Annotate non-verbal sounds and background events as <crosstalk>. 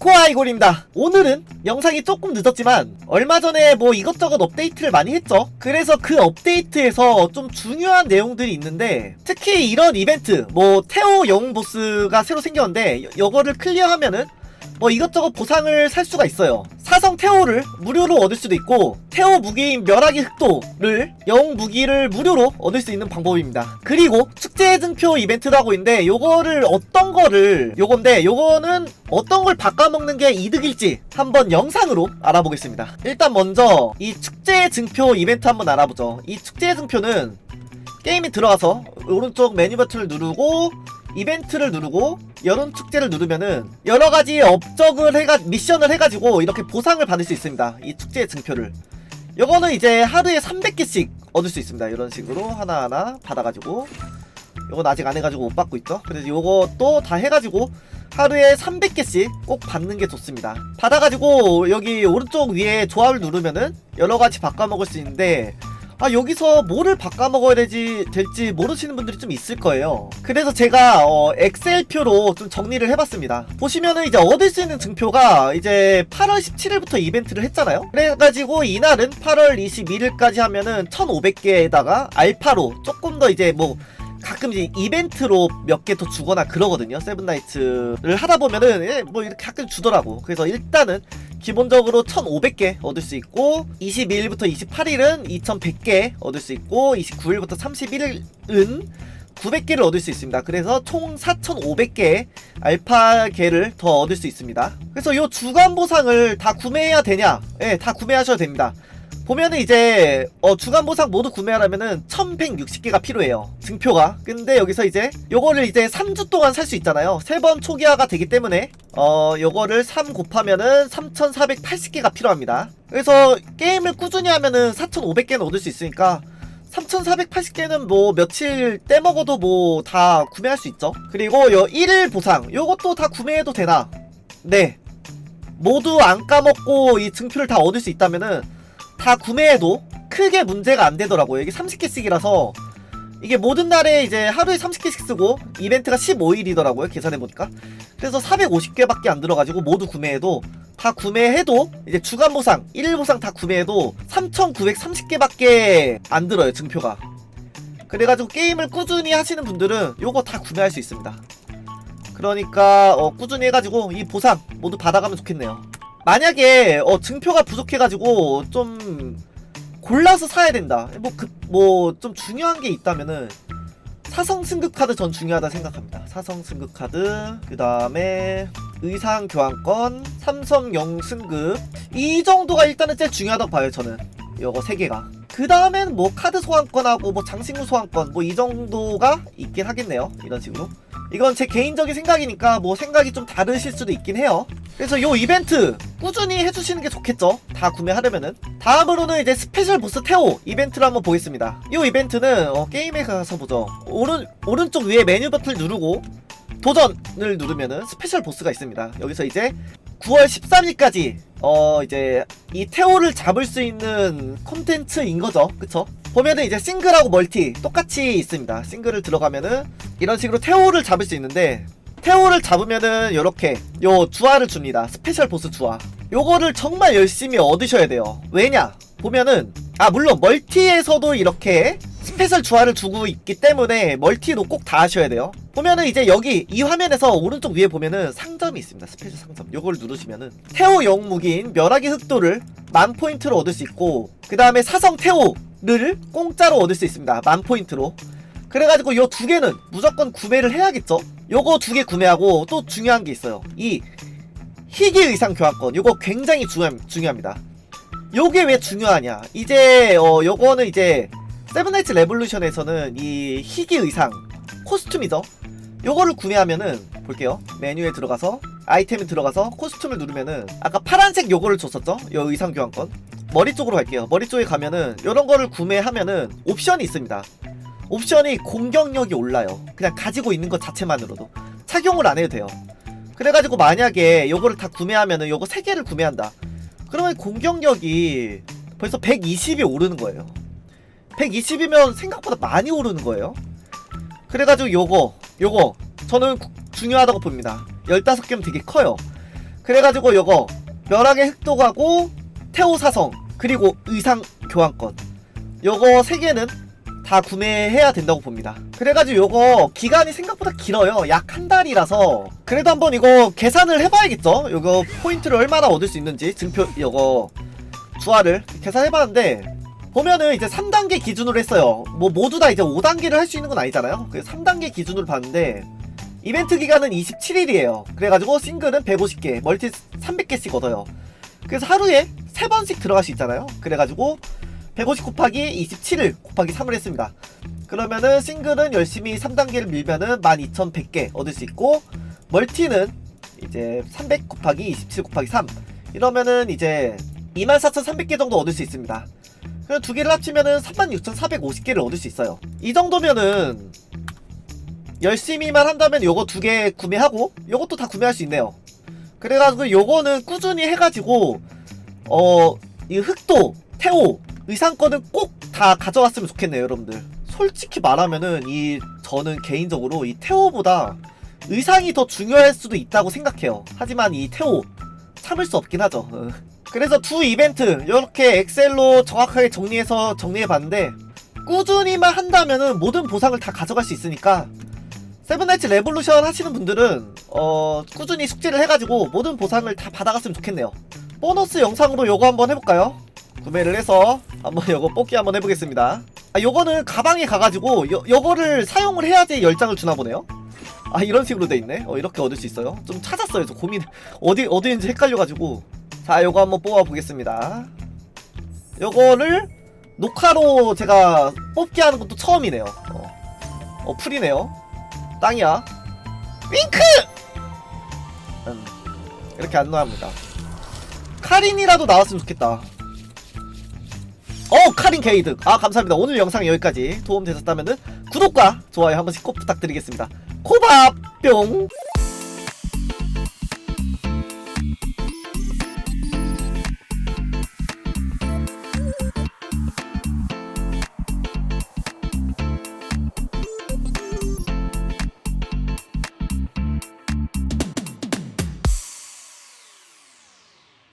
코아이골입니다. 오늘은 영상이 조금 늦었지만 얼마 전에 뭐 이것저것 업데이트를 많이 했죠. 그래서 그 업데이트에서 좀 중요한 내용들이 있는데 특히 이런 이벤트 뭐 테오 영웅 보스가 새로 생겼는데 여- 이거를 클리어하면은 뭐 이것저것 보상을 살 수가 있어요. 사성 테오를 무료로 얻을 수도 있고 테오 무기인 멸하기 흑도를 영웅 무기를 무료로 얻을 수 있는 방법입니다. 그리고 축제 증표 이벤트도 하고 있는데 요거를 어떤 거를 요건데 요거는 어떤 걸 바꿔먹는 게 이득일지 한번 영상으로 알아보겠습니다. 일단 먼저 이 축제 증표 이벤트 한번 알아보죠. 이 축제 증표는 게임에 들어가서 오른쪽 메뉴 버튼을 누르고 이벤트를 누르고 여론 축제를 누르면은 여러 가지 업적을 해가 미션을 해가지고 이렇게 보상을 받을 수 있습니다. 이 축제 증표를. 요거는 이제 하루에 300개씩 얻을 수 있습니다. 이런 식으로 하나하나 받아가지고 요건 아직 안 해가지고 못 받고 있죠. 그래서 요것도 다 해가지고 하루에 300개씩 꼭 받는 게 좋습니다. 받아가지고 여기 오른쪽 위에 조합을 누르면은 여러 가지 바꿔 먹을 수 있는데 아 여기서 뭐를 바꿔 먹어야 되지 될지 모르시는 분들이 좀 있을 거예요. 그래서 제가 어, 엑셀표로 좀 정리를 해봤습니다. 보시면은 이제 얻을 수 있는 증표가 이제 8월 17일부터 이벤트를 했잖아요. 그래가지고 이날은 8월 21일까지 하면은 1,500개에다가 알파로 조금 더 이제 뭐 가끔 이제 이벤트로 몇 개 더 주거나 그러거든요. 세븐나이츠를 하다 보면은 예, 뭐 이렇게 가끔 주더라고. 그래서 일단은 기본적으로 1,500개 얻을 수 있고 22일부터 28일은 2,100개 얻을 수 있고 29일부터 31일은 900개를 얻을 수 있습니다. 그래서 총 4,500개의 알파개를 더 얻을 수 있습니다. 그래서 요 주간 보상을 다 구매해야 되냐? 예, 다 구매하셔도 됩니다. 보면은 이제 어, 주간 보상 모두 구매하려면은 1160개가 필요해요. 증표가. 근데 여기서 이제 요거를 이제 3주 동안 살 수 있잖아요. 세 번 초기화가 되기 때문에 어 요거를 3 곱하면은 3480개가 필요합니다. 그래서 게임을 꾸준히 하면은 4500개는 얻을 수 있으니까 3480개는 뭐 며칠 떼먹어도 뭐 다 구매할 수 있죠. 그리고 요 1일 보상 요것도 다 구매해도 되나? 네. 모두 안 까먹고 이 증표를 다 얻을 수 있다면은 다 구매해도 크게 문제가 안 되더라고요. 이게 30개씩이라서 이게 모든 날에 이제 하루에 30개씩 쓰고 이벤트가 15일이더라고요. 계산해보니까. 그래서 450개밖에 안 들어가지고 모두 구매해도 다 구매해도 이제 주간 보상, 1일 보상 다 구매해도 3,930개밖에 안 들어요. 증표가. 그래가지고 게임을 꾸준히 하시는 분들은 요거 다 구매할 수 있습니다. 그러니까 어, 꾸준히 해가지고 이 보상 모두 받아가면 좋겠네요. 만약에 어, 증표가 부족해가지고 좀 골라서 사야 된다. 뭐 그 뭐 좀 중요한 게 있다면은 사성 승급 카드 전 중요하다 생각합니다. 사성 승급 카드 그 다음에 의상 교환권, 삼성 영 승급 이 정도가 일단은 제일 중요하다고 봐요 저는. 요거 세 개가. 그 다음엔 뭐 카드 소환권하고 뭐 장신구 소환권 뭐 이 정도가 있긴 하겠네요. 이런 식으로. 이건 제 개인적인 생각이니까 뭐 생각이 좀 다르실 수도 있긴 해요. 그래서 요 이벤트 꾸준히 해주시는 게 좋겠죠. 다 구매하려면은. 다음으로는 이제 스페셜 보스 테오 이벤트를 한번 보겠습니다. 이 이벤트는 어, 게임에 가서 보죠. 오른 오른쪽 위에 메뉴 버튼을 누르고 도전을 누르면은 스페셜 보스가 있습니다. 여기서 이제 9월 13일까지 어 이제 이 테오를 잡을 수 있는 콘텐츠인 거죠. 그쵸? 보면은 이제 싱글하고 멀티 똑같이 있습니다. 싱글을 들어가면은 이런 식으로 테오를 잡을 수 있는데 테오를 잡으면은 요렇게 요 주화를 줍니다. 스페셜 보스 주화. 요거를 정말 열심히 얻으셔야 돼요. 왜냐? 보면은 아 물론 멀티에서도 이렇게 스페셜 주화를 주고 있기 때문에 멀티도 꼭 다 하셔야 돼요. 보면은 이제 여기 이 화면에서 오른쪽 위에 보면은 상점이 있습니다. 스페셜 상점. 요걸 누르시면은 테오 영무기인 멸하기 흑도를 만 포인트로 얻을 수 있고 그 다음에 사성 테오 를 공짜로 얻을 수 있습니다. 만 포인트로. 그래가지고 요 두 개는 무조건 구매를 해야겠죠? 요거 두 개 구매하고 또 중요한 게 있어요. 이 희귀 의상 교환권. 요거 굉장히 중요, 중요합니다. 요게 왜 중요하냐? 이제 어 요거는 이제 세븐나이츠 레볼루션에서는 이 희귀 의상 코스튬이죠. 요거를 구매하면은 볼게요. 메뉴에 들어가서 아이템에 들어가서 코스튬을 누르면은 아까 파란색 요거를 줬었죠? 요 의상 교환권. 머리 쪽으로 갈게요. 머리 쪽에 가면은 요런 거를 구매하면은 옵션이 있습니다. 옵션이 공격력이 올라요. 그냥 가지고 있는 것 자체만으로도 착용을 안 해도 돼요. 그래가지고 만약에 요거를 다 구매하면은 요거 세 개를 구매한다. 그러면 공격력이 벌써 120이 오르는 거예요. 120이면 생각보다 많이 오르는 거예요. 그래가지고 요거 요거 저는 구- 중요하다고 봅니다. 15개면 되게 커요. 그래가지고 요거 멸악의 흑도가고 태호 사성 그리고 의상 교환권 요거 세 개는 다 구매해야 된다고 봅니다. 그래가지고 요거 기간이 생각보다 길어요. 약 한 달이라서 그래도 한번 이거 계산을 해봐야겠죠. 요거 포인트를 얼마나 얻을 수 있는지 증표 요거 주화를 계산해봤는데 보면은 이제 3단계 기준으로 했어요. 뭐 모두 다 이제 5단계를 할 수 있는 건 아니잖아요. 그래서 3단계 기준으로 봤는데 이벤트 기간은 27일이에요. 그래가지고 싱글은 150개, 멀티 300개씩 얻어요. 그래서 하루에 3번씩 들어갈 수 있잖아요. 그래가지고 150 곱하기 27을 곱하기 3을 했습니다. 그러면은 싱글은 열심히 3단계를 밀면은 12,100개 얻을 수 있고 멀티는 이제 300 곱하기 27 곱하기 3 이러면은 이제 24,300개 정도 얻을 수 있습니다. 그래서 두 개를 합치면은 36,450개를 얻을 수 있어요. 이 정도면은 열심히만 한다면 요거 두 개 구매하고 요것도 다 구매할 수 있네요. 그래가지고 요거는 꾸준히 해가지고 어 이 흑도 태오 의상권은 꼭 다 가져왔으면 좋겠네요 여러분들. 솔직히 말하면은 이 저는 개인적으로 이 태오보다 의상이 더 중요할 수도 있다고 생각해요. 하지만 이 태오 참을 수 없긴 하죠. 어. <laughs> 그래서 두 이벤트 이렇게 엑셀로 정확하게 정리해서 정리해봤는데 꾸준히만 한다면은 모든 보상을 다 가져갈 수 있으니까 세븐나이츠 레볼루션 하시는 분들은 어 꾸준히 숙제를 해가지고 모든 보상을 다 받아갔으면 좋겠네요 보너스 영상으로 요거 한번 해볼까요? 구매를 해서 한번 요거 뽑기 한번 해보겠습니다. 아 요거는 가방에 가가지고 요, 요거를 사용을 해야지 10장을 주나 보네요? 아 이런 식으로 돼 있네? 어 이렇게 얻을 수 있어요? 좀 찾았어요. 저 고민. <laughs> 어디 어디인지 헷갈려가지고. 자 요거 한번 뽑아 보겠습니다. 요거를 녹화로 제가 뽑기 하는 것도 처음이네요. 어, 어 풀이네요. 땅이야. 윙크! 음, 이렇게 안 나옵니다 카린이라도 나왔으면 좋겠다. 어 카린 게이드 아 감사합니다. 오늘 영상 여기까지 도움 되셨다면 구독과 좋아요 한 번씩 꼭 부탁드리겠습니다. 코밥 뿅